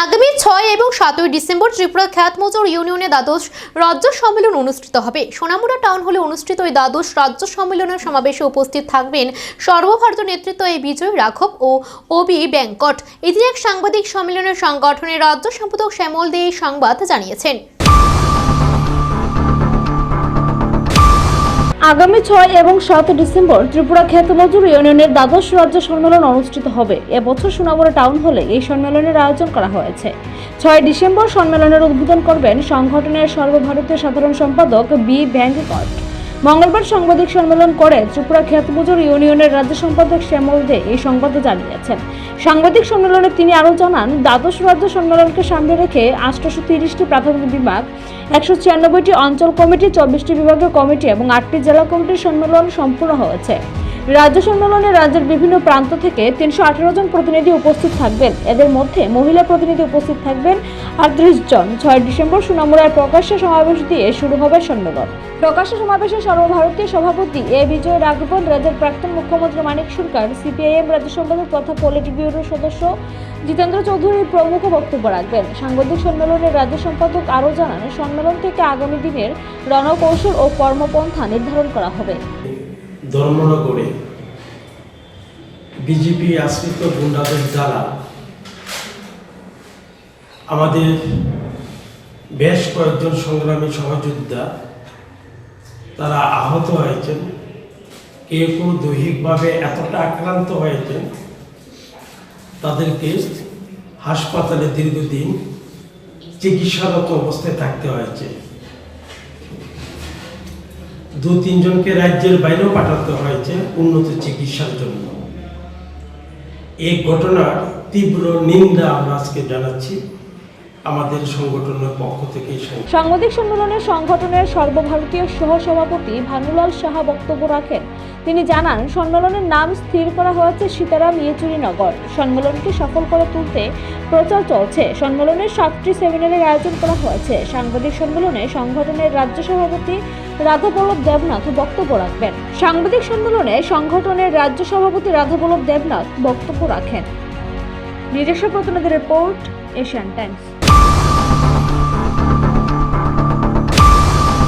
আগামী ছয় এবং সাতই ডিসেম্বর ত্রিপুরা খ্যাতমজুর ইউনিয়নে দ্বাদশ রাজ্য সম্মেলন অনুষ্ঠিত হবে। সোনামুড়া টাউন হলে অনুষ্ঠিত এই দ্বাদশ রাজ্য সম্মেলনের সমাবেশে উপস্থিত থাকবেন সর্বভারতীয় নেতৃত্ব এই বিজয় রাঘব ও ওবি ব্যাংকট। এদিন এক সাংবাদিক সম্মেলনের সংগঠনের রাজ্য সম্পাদক শ্যামল দে এই সংবাদ জানিয়েছেন। আগামী ছয় এবং সাত ডিসেম্বর ত্রিপুরা খ্যাতমজুর ইউনিয়নের দ্বাদশ রাজ্য সম্মেলন অনুষ্ঠিত হবে। এবছর সোনামুড়া টাউন হলে এই সম্মেলনের আয়োজন করা হয়েছে। ছয় ডিসেম্বর সম্মেলনের উদ্বোধন করবেন সংগঠনের সর্বভারতীয় সাধারণ সম্পাদক বি ব্যাঙ্কট মঙ্গলবার সাংবাদিক সম্মেলন করে ত্রিপুরা খ্যাতমজুর ইউনিয়নের রাজ্য সম্পাদক শ্যামল দে এই সংবাদ জানিয়েছেন। সাংবাদিক সম্মেলনে তিনি আরও জানান, দ্বাদশ রাজ্য সম্মেলনকে সামনে রেখে আটশোশো তিরিশটি প্রাথমিক বিভাগ, একশো ছিয়ানব্বইটি অঞ্চল কমিটি, চব্বিশটি বিভাগীয় কমিটি এবং আটটি জেলা কমিটির সম্মেলন সম্পূর্ণ হয়েছে। রাজ্য সম্মেলনে রাজ্যের বিভিন্ন প্রান্ত থেকে তিনশো আঠারো জন প্রতিনিধি উপস্থিত থাকবেন। এদের মধ্যে মহিলা প্রতিনিধি উপস্থিত থাকবেন আটত্রিশ জন। ছয় ডিসেম্বর সুনামুড়ার প্রকাশ্য সমাবেশ দিয়ে শুরু হবে সম্মেলন। প্রকাশ্য সমাবেশে সর্বভারতীয় সভাপতি এ বিজয় রাঘবন, রাজ্যের প্রাক্তন মুখ্যমন্ত্রী মানিক সরকার, সিপিআইএম রাজ্য সম্পাদক তথা পলিট ব্যুরোর সদস্য জিতেন্দ্র চৌধুরী প্রমুখ বক্তব্য রাখবেন। সাংবাদিক সম্মেলনের রাজ্য সম্পাদক আরও জানান, সম্মেলন থেকে আগামী দিনের রণকৌশল ও কর্মপন্থা নির্ধারণ করা হবে। ধর্মনগরে বিজেপি আশ্রিত গুন্ডাদের দ্বারা আমাদের বেশ কয়েকজন সংগ্রামী সহযোদ্ধা তারা আহত হয়েছেন। কেউ কেউ দৈহিকভাবে এতটা আক্রান্ত হয়েছেন। তাদেরকে হাসপাতালে দীর্ঘদিন চিকিৎসারত অবস্থায় থাকতে হয়েছে। দু তিনজনকে রাজ্যের বাইরেও পাঠাতে হয়েছে উন্নত চিকিৎসার জন্য। এই ঘটনার তীব্র নিন্দা আমরা আজকে জানাচ্ছি। আমাদের সংগঠনের পক্ষ থেকে সাংবাদিক সম্মেলনে সংগঠনের সর্বভারতীয় সহসভাপতি ভানুলাল সাহা বক্তব্য রাখেন। তিনি জানান, সম্মেলনের নাম স্থির করা হয়েছে সীতারাম ইয়েচুরি নগর। সম্মেলনকে সফল করে তুলতে প্রচার চলছে। সম্মেলনের সাতটি সেমিনারের আয়োজন করা হয়েছে। সাংবাদিক সম্মেলনে সংগঠনের রাজ্য সভাপতি রাধাবল্লভ দেবনাথ বক্তব্য রাখবেন। সাংবাদিক সম্মেলনে সংগঠনের রাজ্য সভাপতি রাধাবল্লভ দেবনাথ বক্তব্য রাখেন। নিজস্ব প্রতিনিধি রিপোর্ট, এশিয়ান টাইমস।